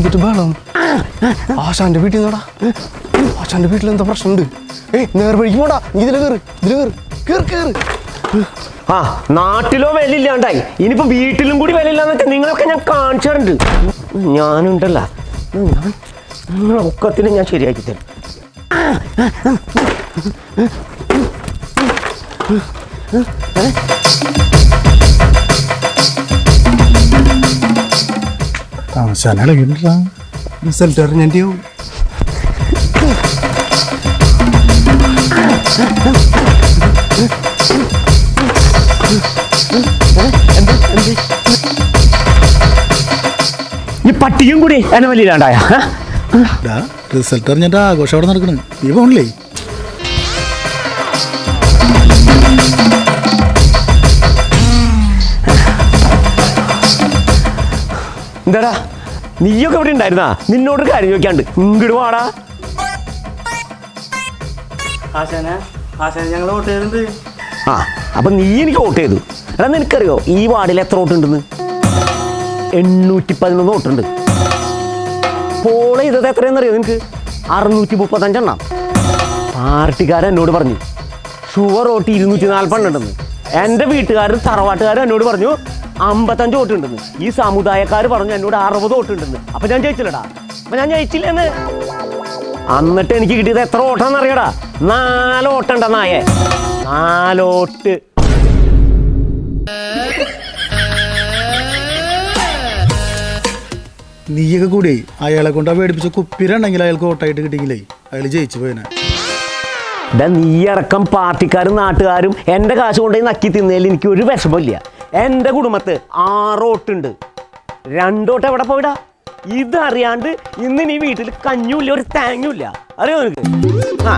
എന്തിട്ട് ബഹളം ആശാന്റെ വീട്ടിൽ നിന്നടാ ആശാന്റെ വീട്ടിൽ എന്താ പ്രശ്നമുണ്ട്? ഏയ് നേർ വഴിക്ക് പോടാ. നീ ഇതിലെ കയറ് ഇതിലെ കയറ് കയറി കേറ്. ആ നാട്ടിലോ വിലയില്ലാണ്ടായി ഇനിയിപ്പോ വീട്ടിലും കൂടി വിലയില്ലാന്നൊക്കെ നിങ്ങളൊക്കെ ഞാൻ കാണിച്ചിട്ടുണ്ട്. ഞാനുണ്ടല്ല. നിങ്ങളെ ഒക്കത്തിന് ഞാൻ ശരിയാക്കി തരും. ആശാന ഇളകിട്ടാ റിസൾട്ട് അറിഞ്ഞോ ഈ പട്ടിയും കൂടി എന്നെ വലിയില്ലാണ്ടായ റിസൾട്ട് അറിഞ്ഞിട്ട് ആഘോഷം അവിടെ നടക്കണ്. നീ പോണില്ലേ എന്താടാ? നീയൊക്കെ ഇവിടെ ഉണ്ടായിരുന്നാ? നിന്നോട് ഒരു കാര്യം ചോദിക്കാണ്ട്. ഇങ്ങോട്ട് വാടാ. ആശാന ആശാന ഞങ്ങൾ വോട്ട് ചെയ്തിട്ടുണ്ട്. ആ അപ്പൊ നീ എനിക്ക് വോട്ട് ചെയ്തു. എടാ നിനക്കറിയോ ഈ വാർഡിൽ എത്ര വോട്ടുണ്ടെന്ന്? എണ്ണൂറ്റി പതിനൊന്ന് വോട്ടുണ്ട്. പോൾ ചെയ്തത് എത്രയെന്നറിയോ നിനക്ക്? അറുന്നൂറ്റി മുപ്പത്തഞ്ചെണ്ണം പാർട്ടിക്കാരൻ എന്നോട് പറഞ്ഞു ഷുവർ വോട്ട് ഇരുന്നൂറ്റി നാൽപ്പണ്ണെണ്ടെന്ന് എന്റെ വീട്ടുകാരും തറവാട്ടുകാരും എന്നോട് പറഞ്ഞു അമ്പത്തഞ്ച് വോട്ട് ഉണ്ടെന്ന്. ഈ സമുദായക്കാർ പറഞ്ഞു എന്നോട് അറുപത് വോട്ട് ഉണ്ടെന്ന്. അപ്പൊ ഞാൻ ജയിച്ചില്ലടാ. അപ്പൊ ഞാൻ ജയിച്ചില്ലെന്ന്. എന്നിട്ട് എനിക്ക് കിട്ടിയത് എത്ര ഓട്ടാന്ന് അറിയടാ. നാല് നായെ? നാലോട്ട് നീയൊക്കെ കൂടി അയാളെ കൊണ്ട് പേടിപ്പിച്ച കുപ്പിരണ്ടെങ്കിൽ അയാൾക്ക് ഓട്ടായിട്ട് കിട്ടിയില്ലേ? അയാൾ ജയിച്ചു പോയനെ. നീ അടക്കം പാർട്ടിക്കാരും നാട്ടുകാരും എന്റെ കാശ് കൊണ്ടുപോയി നക്കി തിന്നതിൽ എനിക്ക് ഒരു വിഷമമില്ല എന്റെ കുടുംബത്ത് ആറോട്ടുണ്ട് രണ്ടോട്ട് എവിടെ പോയിടാ? ഇതറിയാണ്ട് ഇന്ന് നീ വീട്ടിൽ കഞ്ഞുമില്ല ഒരു തേങ്ങയില്ല അറിയോ നിനക്ക്? ആ.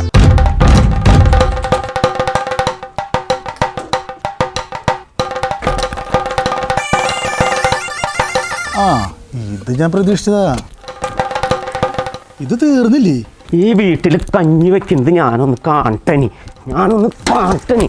ആ ഇത് ഞാൻ പ്രതീക്ഷിച്ചതാ. ഇത് തീർന്നില്ലേ? ഈ വീട്ടിൽ കഞ്ഞി വെക്കുന്നത് ഞാനൊന്ന് കാണട്ടനി ഞാനൊന്ന് കാണട്ടനി